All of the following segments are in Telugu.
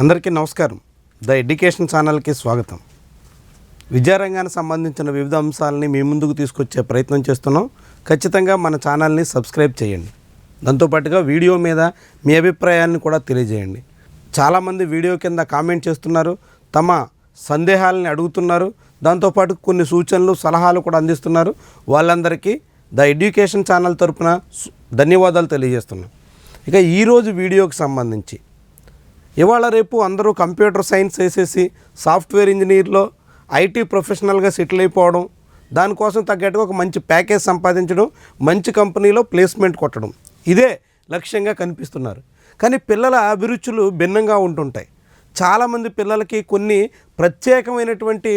అందరికీ నమస్కారం. ద ఎడ్యుకేషన్ ఛానల్కి స్వాగతం. విద్యారంగానికి సంబంధించిన వివిధ అంశాలని మీ ముందుకు తీసుకొచ్చే ప్రయత్నం చేస్తున్నాం. ఖచ్చితంగా మన ఛానల్ని సబ్స్క్రైబ్ చేయండి. దాంతోపాటుగా వీడియో మీద మీ అభిప్రాయాన్ని కూడా తెలియజేయండి. చాలామంది వీడియో కింద కామెంట్ చేస్తున్నారు. తమ సందేహాలని అడుగుతున్నారు. దాంతోపాటు కొన్ని సూచనలు సలహాలు కూడా అందిస్తున్నారు. వాళ్ళందరికీ ద ఎడ్యుకేషన్ ఛానల్ తరపున ధన్యవాదాలు తెలియజేస్తున్నాం. ఇక ఈరోజు వీడియోకి సంబంధించి ఇవాళ రేపు అందరూ కంప్యూటర్ సైన్స్ వేసేసి సాఫ్ట్వేర్ ఇంజనీర్లో ఐటీ ప్రొఫెషనల్గా సెటిల్ అయిపోవడం దానికోసం తగ్గట్టుగా ఒక మంచి ప్యాకేజ్ సంపాదించడం మంచి కంపెనీలో ప్లేస్మెంట్ కొట్టడం. ఇదే లక్ష్యంగా కనిపిస్తున్నారు. కానీ పిల్లల అభిరుచులు భిన్నంగా ఉంటుంటాయి. చాలామంది పిల్లలకి కొన్ని ప్రత్యేకమైనటువంటి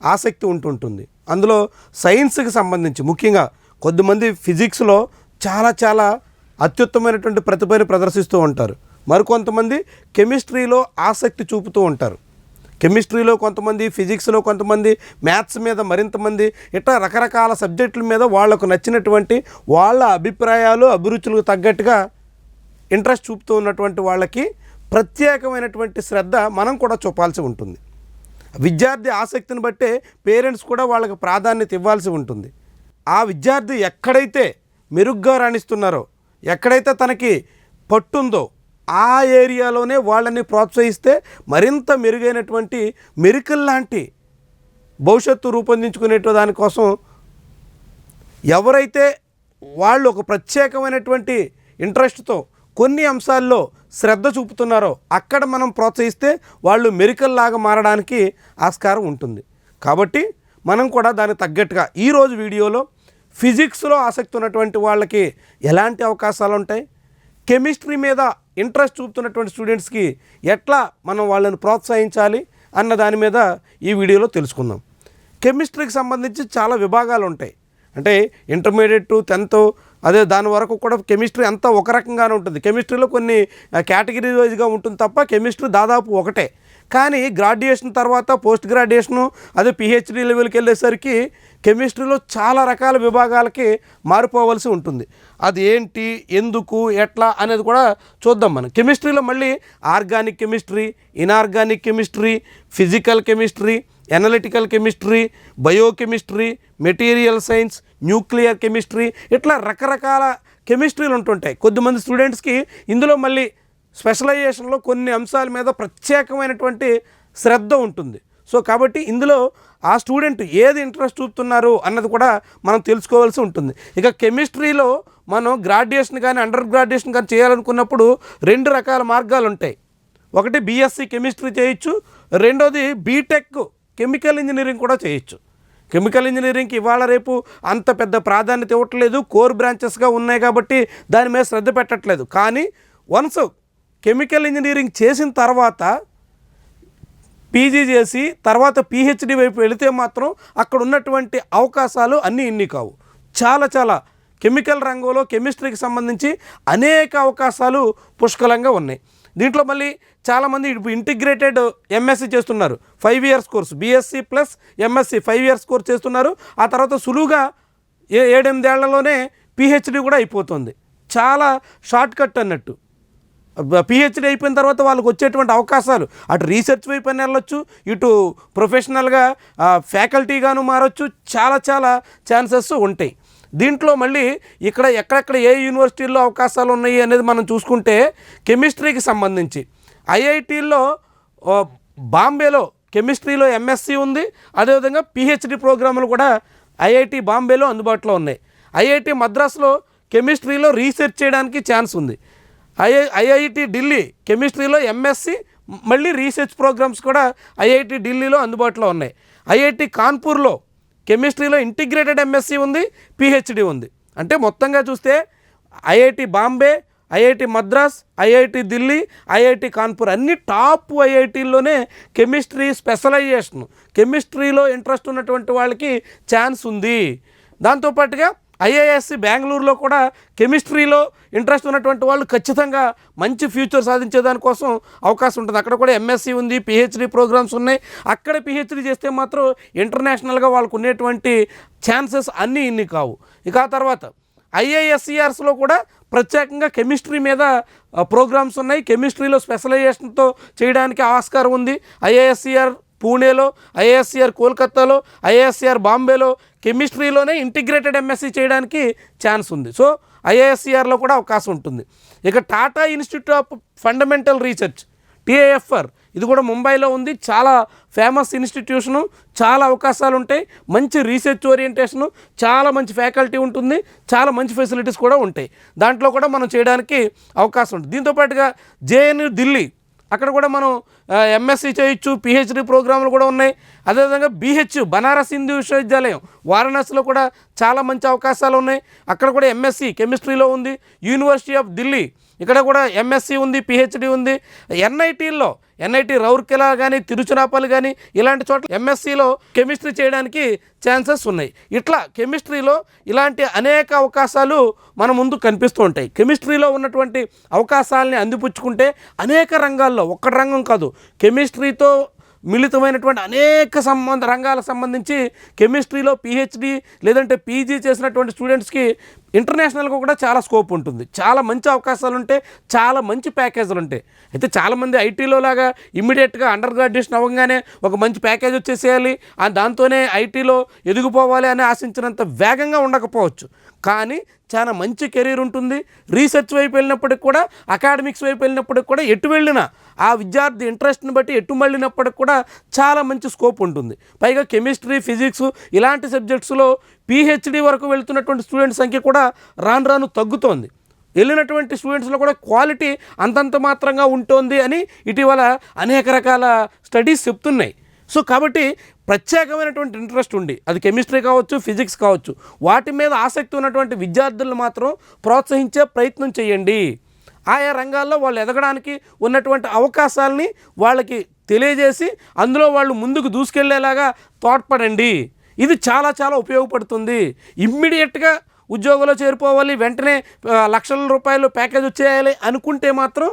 ఆసక్తి ఉంటుంటుంది. అందులో సైన్స్కి సంబంధించి ముఖ్యంగా కొద్దిమంది ఫిజిక్స్లో చాలా చాలా అత్యుత్తమైనటువంటి ప్రతిభను ప్రదర్శిస్తూ ఉంటారు. మరికొంతమంది కెమిస్ట్రీలో ఆసక్తి చూపుతూ ఉంటారు. కెమిస్ట్రీలో కొంతమంది ఫిజిక్స్లో కొంతమంది మ్యాథ్స్ మీద మరింతమంది ఇట్లా రకరకాల సబ్జెక్టుల మీద వాళ్ళకు నచ్చినటువంటి వాళ్ళ అభిప్రాయాలు అభిరుచులకు తగ్గట్టుగా ఇంట్రెస్ట్ చూపుతూ ఉన్నటువంటి వాళ్ళకి ప్రత్యేకమైనటువంటి శ్రద్ధ మనం కూడా చూపాల్సి ఉంటుంది. విద్యార్థి ఆసక్తిని బట్టే పేరెంట్స్ కూడా వాళ్ళకి ప్రాధాన్యత ఇవ్వాల్సి ఉంటుంది. ఆ విద్యార్థి ఎక్కడైతే మెరుగ్గా రాణిస్తున్నారో ఎక్కడైతే తనకి పట్టుందో ఆ ఏరియాలోనే వాళ్ళని ప్రోత్సహిస్తే మరింత మెరుగైనటువంటి మెరికల్ లాంటి భవిష్యత్తు రూపొందించుకునే దానికోసం ఎవరైతే వాళ్ళు ఒక ప్రత్యేకమైనటువంటి ఇంట్రెస్ట్తో కొన్ని అంశాల్లో శ్రద్ధ చూపుతున్నారో అక్కడ మనం ప్రోత్సహిస్తే వాళ్ళు మెరికల్ లాగా మారడానికి ఆస్కారం ఉంటుంది. కాబట్టి మనం కూడా దానికి తగ్గట్టుగా ఈరోజు వీడియోలో ఫిజిక్స్లో ఆసక్తి ఉన్నటువంటి వాళ్ళకి ఎలాంటి అవకాశాలు ఉంటాయి కెమిస్ట్రీ మీద ఇంట్రెస్ట్ చూపుతున్నటువంటి స్టూడెంట్స్కి ఎట్లా మనం వాళ్ళని ప్రోత్సహించాలి అన్న దాని మీద ఈ వీడియోలో తెలుసుకుందాం. కెమిస్ట్రీకి సంబంధించి చాలా విభాగాలు ఉంటాయి. అంటే ఇంటర్మీడియట్ టెన్త్ అదే దాని వరకు కూడా కెమిస్ట్రీ అంతా ఒక రకంగానే ఉంటుంది. కెమిస్ట్రీలో కొన్ని కేటగిరీ వైజ్గా ఉంటుంది తప్ప కెమిస్ట్రీ దాదాపు ఒకటే. కానీ గ్రాడ్యుయేషన్ తర్వాత పోస్ట్ గ్రాడ్యుయేషను అదే పిహెచ్డి లెవెల్కి వెళ్ళేసరికి కెమిస్ట్రీలో చాలా రకాల విభాగాలకి మారిపోవలసి ఉంటుంది. అది ఏంటి ఎందుకు ఎట్లా అనేది కూడా చూద్దాం మనం. కెమిస్ట్రీలో మళ్ళీ organic chemistry inorganic chemistry physical chemistry analytical chemistry biochemistry material science nuclear chemistry ఇట్లా రకరకాల కెమిస్ట్రీలు ఉంటుంటాయి. కొద్దిమంది స్టూడెంట్స్కి ఇందులో మళ్ళీ స్పెషలైజేషన్లో కొన్ని అంశాల మీద ప్రత్యేకమైనటువంటి శ్రద్ధ ఉంటుంది. సో కాబట్టి ఇందులో ఆ స్టూడెంట్ ఏది ఇంట్రెస్ట్ చూపుతున్నారు అన్నది కూడా మనం తెలుసుకోవాల్సి ఉంటుంది. ఇక కెమిస్ట్రీలో మనం గ్రాడ్యుయేషన్ కానీ అండర్ గ్రాడ్యుయేషన్ కానీ చేయాలనుకున్నప్పుడు రెండు రకాల మార్గాలు ఉంటాయి. ఒకటి బీఎస్సీ కెమిస్ట్రీ చేయొచ్చు రెండోది బీటెక్ కెమికల్ ఇంజనీరింగ్ కూడా చేయొచ్చు. కెమికల్ ఇంజనీరింగ్కి ఇవాళ రేపు అంత పెద్ద ప్రాధాన్యత ఇవ్వట్లేదు కోర్ బ్రాంచెస్గా ఉన్నాయి కాబట్టి దాని మీద శ్రద్ధ పెట్టట్లేదు. కానీ వన్స్ కెమికల్ ఇంజనీరింగ్ చేసిన తర్వాత పీజీ చేసి తర్వాత పిహెచ్డి వైపు వెళితే మాత్రం అక్కడ ఉన్నటువంటి అవకాశాలు అన్నీ ఇన్ని కావు. చాలా చాలా కెమికల్ రంగంలో కెమిస్ట్రీకి సంబంధించి అనేక అవకాశాలు పుష్కలంగా ఉన్నాయి. దీంట్లో మళ్ళీ చాలామంది ఇప్పుడు ఇంటిగ్రేటెడ్ ఎంఎస్సి చేస్తున్నారు. Five years course BSc plus MSc five years course చేస్తున్నారు. ఆ తర్వాత సులువుగా ఏ ఏడెనిమిదేళ్ళలోనే పిహెచ్డి కూడా అయిపోతుంది. చాలా షార్ట్ కట్ అన్నట్టు. పిహెచ్డి అయిపోయిన తర్వాత వాళ్ళకి వచ్చేటువంటి అవకాశాలు. అటు రీసెర్చ్ వైపు అని వెళ్ళొచ్చు ఇటు ప్రొఫెషనల్గా ఫ్యాకల్టీగాను మారొచ్చు చాలా చాలా ఛాన్సెస్ ఉంటాయి. దీంట్లో మళ్ళీ ఇక్కడ ఎక్కడెక్కడ ఏ యూనివర్సిటీల్లో అవకాశాలు ఉన్నాయి అనేది మనం చూసుకుంటే కెమిస్ట్రీకి సంబంధించి. ఐఐటీల్లో బాంబేలో కెమిస్ట్రీలో ఎంఎస్సి ఉంది. అదేవిధంగా పిహెచ్డి ప్రోగ్రాములు కూడా ఐఐటి బాంబేలో అందుబాటులో ఉన్నాయి. ఐఐటి మద్రాసులో కెమిస్ట్రీలో రీసెర్చ్ చేయడానికి ఛాన్స్ ఉంది. ఐఐ ఐఐటి ఢిల్లీ కెమిస్ట్రీలో ఎంఎస్సి మళ్ళీ రీసెర్చ్ ప్రోగ్రామ్స్ కూడా ఐఐటి ఢిల్లీలో అందుబాటులో ఉన్నాయి. ఐఐటి కాన్పూర్లో కెమిస్ట్రీలో ఇంటిగ్రేటెడ్ ఎంఎస్సి ఉంది పిహెచ్డి ఉంది. అంటే మొత్తంగా చూస్తే IIT Bombay IIT Madras IIT Delhi IIT Kanpur అన్ని టాప్ ఐఐటీల్లోనే కెమిస్ట్రీ స్పెషలైజేషన్ కెమిస్ట్రీలో ఇంట్రెస్ట్ ఉన్నటువంటి వాళ్ళకి ఛాన్స్ ఉంది. దాంతోపాటుగా ఐఏఎస్సి బెంగళూరులో కూడా కెమిస్ట్రీలో ఇంట్రెస్ట్ ఉన్నటువంటి వాళ్ళు ఖచ్చితంగా మంచి ఫ్యూచర్ సాధించే దానికోసం అవకాశం ఉంటుంది. అక్కడ కూడా ఎంఎస్సి ఉంది పిహెచ్డి ప్రోగ్రామ్స్ ఉన్నాయి. అక్కడ పిహెచ్డి చేస్తే మాత్రం ఇంటర్నేషనల్గా వాళ్ళకు ఉండేటువంటి ఛాన్సెస్ అన్నీ ఇన్ని కావు. ఇక ఆ తర్వాత ఐఏఎస్సిఆర్స్లో కూడా ప్రత్యేకంగా కెమిస్ట్రీ మీద ప్రోగ్రామ్స్ ఉన్నాయి. కెమిస్ట్రీలో స్పెషలైజేషన్తో చేయడానికి ఆస్కారం ఉంది. ఐఏఎస్సిఆర్ పూణేలో ఐఏఎస్సిఆర్ కోల్కత్తాలో ఐఏఎస్సిఆర్ బాంబేలో కెమిస్ట్రీలోనే ఇంటిగ్రేటెడ్ ఎంఎస్సి చేయడానికి ఛాన్స్ ఉంది. సో ఐఏఎస్సిఆర్లో కూడా అవకాశం ఉంటుంది. ఇక Tata institute of fundamental research TIFR ఇది కూడా ముంబైలో ఉంది. చాలా ఫేమస్ ఇన్స్టిట్యూషను చాలా అవకాశాలు ఉంటాయి. మంచి రీసెర్చ్ ఓరియంటేషను చాలా మంచి ఫ్యాకల్టీ ఉంటుంది. చాలా మంచి ఫెసిలిటీస్ కూడా ఉంటాయి. దాంట్లో కూడా మనం చేయడానికి అవకాశం ఉంటుంది. దీంతో పాటుగా ఢిల్లీ అక్కడ కూడా మనం ఎంఎస్సి చేయొచ్చు పిహెచ్డి ప్రోగ్రాములు కూడా ఉన్నాయి. అదేవిధంగా బీహెచ్ బనారస్ హిందూ విశ్వవిద్యాలయం వారణాసిలో కూడా చాలా మంచి అవకాశాలు ఉన్నాయి. అక్కడ కూడా ఎంఎస్సి కెమిస్ట్రీలో ఉంది. యూనివర్సిటీ ఆఫ్ ఢిల్లీ ఇక్కడ కూడా ఎంఎస్సి ఉంది పిహెచ్డి ఉంది. ఎన్ఐటీల్లో ఎన్ఐటి రౌర్కెలా కానీ తిరుచునాపల్లి కానీ ఇలాంటి చోట్ల ఎంఎస్సిలో కెమిస్ట్రీ చేయడానికి ఛాన్సెస్ ఉన్నాయి. ఇట్లా కెమిస్ట్రీలో ఇలాంటి అనేక అవకాశాలు మన ముందు కనిపిస్తూ ఉంటాయి. కెమిస్ట్రీలో ఉన్నటువంటి అవకాశాలని అందిపుచ్చుకుంటే అనేక రంగాల్లో ఒక్క రంగం కాదు కెమిస్ట్రీతో మిళితమైనటువంటి అనేక సంబంధ రంగాలకు సంబంధించి కెమిస్ట్రీలో పిహెచ్డి లేదంటే పీజీ చేసినటువంటి స్టూడెంట్స్కి ఇంటర్నేషనల్గా కూడా చాలా స్కోప్ ఉంటుంది. చాలా మంచి అవకాశాలు ఉంటాయి చాలా మంచి ప్యాకేజీలు ఉంటాయి అయితే చాలామంది ఐటీలో లాగా ఇమ్మీడియట్గా అండర్ గ్రాడ్యుయేషన్ అవ్వగానే ఒక మంచి ప్యాకేజ్ వచ్చేసేయాలి. ఆ దాంతోనే ఐటీలో ఎదిగిపోవాలి అని ఆశించినంత వేగంగా ఉండకపోవచ్చు. కానీ చాలా మంచి కెరీర్ ఉంటుంది. రీసెర్చ్ వైపు వెళ్ళినప్పటికి కూడా అకాడమిక్స్ వైపు వెళ్ళినప్పటికి కూడా ఎటు వెళ్ళినా ఆ విద్యార్థి ఇంట్రెస్ట్ని బట్టి ఎటు మళ్ళినప్పటికి కూడా చాలా మంచి స్కోప్ ఉంటుంది. పైగా కెమిస్ట్రీ ఫిజిక్స్ ఇలాంటి సబ్జెక్ట్స్లో పిహెచ్డి వరకు వెళ్తున్నటువంటి స్టూడెంట్స్ సంఖ్య కూడా రాను రాను తగ్గుతోంది. వెళ్ళినటువంటి స్టూడెంట్స్లో కూడా క్వాలిటీ అంతంత మాత్రంగా ఉంటుంది అని ఇటీవల అనేక రకాల స్టడీస్ చెప్తున్నాయి. సో కాబట్టి ప్రత్యేకమైనటువంటి ఇంట్రెస్ట్ ఉండి అది కెమిస్ట్రీ కావచ్చు ఫిజిక్స్ కావచ్చు. వాటి మీద ఆసక్తి ఉన్నటువంటి విద్యార్థులను మాత్రం ప్రోత్సహించే ప్రయత్నం చేయండి. ఆయా రంగాల్లో వాళ్ళు ఎదగడానికి ఉన్నటువంటి అవకాశాలని వాళ్ళకి తెలియజేసి అందులో వాళ్ళు ముందుకు దూసుకెళ్ళేలాగా తోడ్పడండి. ఇది చాలా చాలా ఉపయోగపడుతుంది. ఇమ్మీడియట్గా ఉద్యోగంలో చేరిపోవాలి వెంటనే లక్షల రూపాయలు ప్యాకేజ్ వచ్చేయాలి అనుకుంటే మాత్రం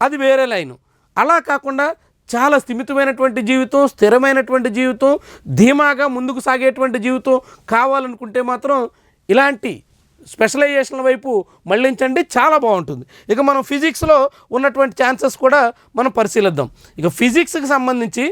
అది వేరే లైను. అలా కాకుండా చాలా స్థిమితమైనటువంటి జీవితం స్థిరమైనటువంటి జీవితం ధీమాగా ముందుకు సాగేటువంటి జీవితం కావాలనుకుంటే మాత్రం ఇలాంటి స్పెషలైజేషన్ల వైపు మళ్ళించండి చాలా బాగుంటుంది. ఇక మనం ఫిజిక్స్లో ఉన్నటువంటి ఛాన్సెస్ కూడా మనం పరిశీలిద్దాం. ఇక ఫిజిక్స్కి సంబంధించి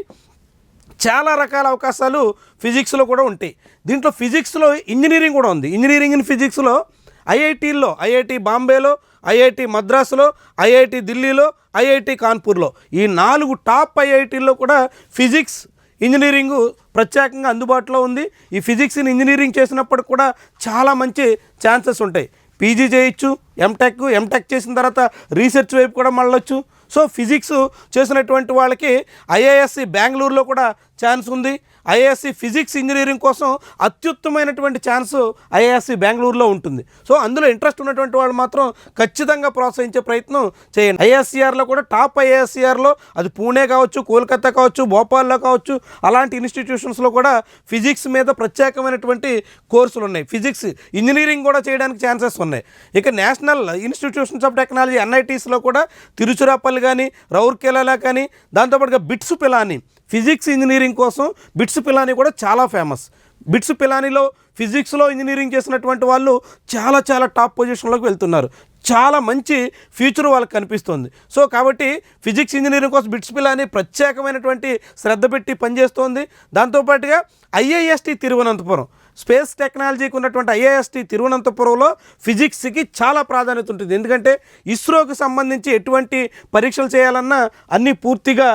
చాలా రకాల అవకాశాలు ఫిజిక్స్లో కూడా ఉంటాయి. దీంట్లో ఫిజిక్స్లో ఇంజనీరింగ్ కూడా ఉంది. ఇంజనీరింగ్ ఇన్ ఫిజిక్స్లో ఐఐటీల్లో ఐఐటి బాంబేలో ఐఐటి మద్రాసులో ఐఐటి ఢిల్లీలో ఐఐటి కాన్పూర్లో ఈ నాలుగు టాప్ ఐఐటీల్లో కూడా ఫిజిక్స్ ఇంజనీరింగ్ ప్రత్యేకంగా అందుబాటులో ఉంది. ఈ ఫిజిక్స్ ఇంజనీరింగ్ చేసినప్పుడు కూడా చాలా మంచి ఛాన్సెస్ ఉంటాయి. పీజీ చేయొచ్చు ఎంటెక్ ఎంటెక్ చేసిన తర్వాత రీసెర్చ్ వైపు కూడా మళ్ళొచ్చు. సో ఫిజిక్స్ చేసినటువంటి వాళ్ళకి ఐఏఎస్సి బెంగళూరులో కూడా ఛాన్స్ ఉంది. ఐఏఎస్సి ఫిజిక్స్ ఇంజనీరింగ్ కోసం అత్యుత్తమైనటువంటి ఛాన్స్ ఐఏఎస్సి బెంగళూరులో ఉంటుంది. సో అందులో ఇంట్రెస్ట్ ఉన్నటువంటి వాళ్ళు మాత్రం ఖచ్చితంగా ప్రోత్సహించే ప్రయత్నం చేయండి. ఐఎస్సిఆర్లో కూడా టాప్ ఐఏఎస్సిఆర్లో అది పూణే కావచ్చు కోల్కతా కావచ్చు భోపాల్లో కావచ్చు అలాంటి ఇన్స్టిట్యూషన్స్లో కూడా ఫిజిక్స్ మీద ప్రత్యేకమైనటువంటి కోర్సులు ఉన్నాయి. ఫిజిక్స్ ఇంజనీరింగ్ కూడా చేయడానికి ఛాన్సెస్ ఉన్నాయి. ఇక నేషనల్ ఇన్స్టిట్యూషన్స్ ఆఫ్ టెక్నాలజీ ఎన్ఐటీస్లో కూడా తిరుచురాపల్లి కానీ రౌర్కెలా కానీ దాంతోపాటుగా బిట్స్ పిలాని ఫిజిక్స్ ఇంజనీరింగ్ కోసం బిట్స్ పిలాని కూడా చాలా ఫేమస్. బిట్స్ పిలానిలో ఫిజిక్స్లో ఇంజనీరింగ్ చేసినటువంటి వాళ్ళు చాలా చాలా టాప్ పొజిషన్లోకి వెళ్తున్నారు. చాలా మంచి ఫ్యూచర్ వాళ్ళకి కనిపిస్తుంది. సో కాబట్టి ఫిజిక్స్ ఇంజనీరింగ్ కోసం బిట్స్ పిలాని ప్రత్యేకమైనటువంటి శ్రద్ధ పెట్టి పనిచేస్తోంది. దాంతోపాటుగా ఐఏఎస్టి తిరువనంతపురం. స్పేస్ టెక్నాలజీకి ఉన్నటువంటి ఐఏఎస్టి తిరువనంతపురంలో ఫిజిక్స్కి చాలా ప్రాధాన్యత ఉంటుంది. ఎందుకంటే ఇస్రోకి సంబంధించి ఎటువంటి పరీక్షలు చేయాలన్నా అన్నీ పూర్తిగా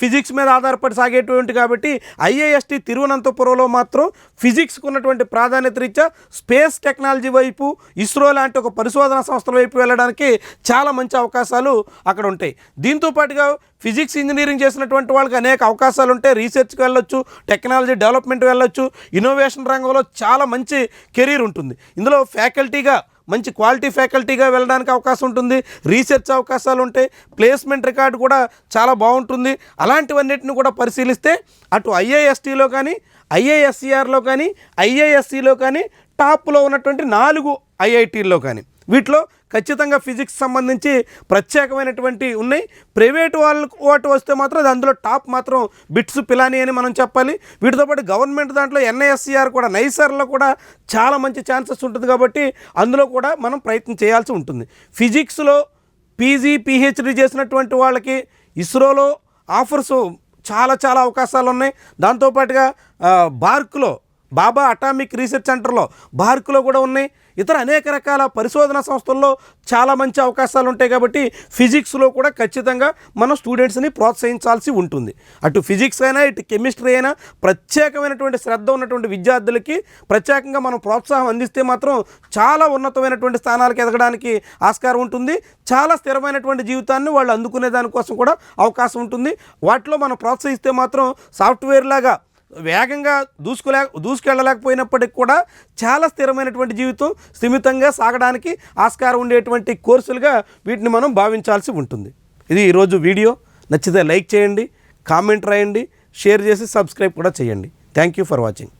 ఫిజిక్స్ మీద ఆధారపడి సాగేటువంటి కాబట్టి ఐఏఎస్టి తిరువనంతపురంలో మాత్రం ఫిజిక్స్కు ఉన్నటువంటి ప్రాధాన్యత రీత్యా స్పేస్ టెక్నాలజీ వైపు ఇస్రో లాంటి ఒక పరిశోధన సంస్థల వైపు వెళ్ళడానికి చాలా మంచి అవకాశాలు అక్కడ ఉంటాయి. దీంతో పాటుగా ఫిజిక్స్ ఇంజనీరింగ్ చేసినటువంటి వాళ్ళకి అనేక అవకాశాలు ఉంటాయి రీసెర్చ్కి వెళ్ళొచ్చు టెక్నాలజీ డెవలప్మెంట్ వెళ్ళొచ్చు ఇన్నోవేషన్ రంగంలో చాలా మంచి కెరీర్ ఉంటుంది. ఇందులో ఫ్యాకల్టీగా మంచి క్వాలిటీ ఫ్యాకల్టీగా వెళ్ళడానికి అవకాశం ఉంటుంది. రీసెర్చ్ అవకాశాలు ఉంటాయి ప్లేస్మెంట్ రికార్డు కూడా చాలా బాగుంటుంది. అలాంటివన్నిటిని కూడా పరిశీలిస్తే అటు ఐఏఎస్టీలో కానీ ఐఏఎస్సిఆర్లో కానీ ఐఏఎస్సిలో కానీ టాప్లో ఉన్నటువంటి నాలుగు ఐఐటీల్లో కానీ. వీటిలో ఖచ్చితంగా ఫిజిక్స్ సంబంధించి ప్రత్యేకమైనటువంటి ఉన్నాయి. ప్రైవేట్ వాళ్ళకు వాటి వస్తే మాత్రం అది అందులో టాప్ మాత్రం బిట్స్ పిలాని అని మనం చెప్పాలి. వీటితో పాటు గవర్నమెంట్ దాంట్లో ఎన్ఐఎస్సిఆర్ కూడా నైసర్లో కూడా చాలా మంచి ఛాన్సెస్ ఉంటుంది కాబట్టి అందులో కూడా మనం ప్రయత్నం చేయాల్సి ఉంటుంది. ఫిజిక్స్లో పీజీ పిహెచ్డి చేసినటువంటి వాళ్ళకి ఇస్రోలో ఆఫర్స్ చాలా చాలా అవకాశాలు ఉన్నాయి. దాంతోపాటుగా బార్క్లో బాబా అటామిక్ రీసెర్చ్ సెంటర్లో బార్క్లో కూడా ఉన్నాయి. ఇతర అనేక రకాల పరిశోధన సంస్థల్లో చాలా మంచి అవకాశాలు ఉంటాయి కాబట్టి ఫిజిక్స్లో కూడా ఖచ్చితంగా మనం స్టూడెంట్స్ని ప్రోత్సహించాల్సి ఉంటుంది. అటు ఫిజిక్స్ అయినా ఇటు కెమిస్ట్రీ అయినా ప్రత్యేకమైనటువంటి శ్రద్ధ ఉన్నటువంటి విద్యార్థులకి ప్రత్యేకంగా మనం ప్రోత్సాహం అందిస్తే మాత్రం చాలా ఉన్నతమైనటువంటి స్థానాలకు ఎదగడానికి ఆస్కారం ఉంటుంది. చాలా స్థిరమైనటువంటి జీవితాన్ని వాళ్ళు అందుకునే దానికోసం కూడా అవకాశం ఉంటుంది. వాటిలో మనం ప్రోత్సహిస్తే మాత్రం సాఫ్ట్వేర్ లాగా వేగంగా దూసుకులే దూసుకెళ్ళలేకపోయినప్పటికి కూడా చాలా స్థిరమైనటువంటి జీవితం స్థిమితంగా సాగడానికి ఆస్కారం ఉండేటువంటి కోర్సులుగా వీటిని మనం భావించాల్సి ఉంటుంది. ఇది ఈరోజు వీడియో. నచ్చితే లైక్ చేయండి కామెంట్ రాయండి షేర్ చేసి సబ్స్క్రైబ్ కూడా చేయండి. Thank you for watching.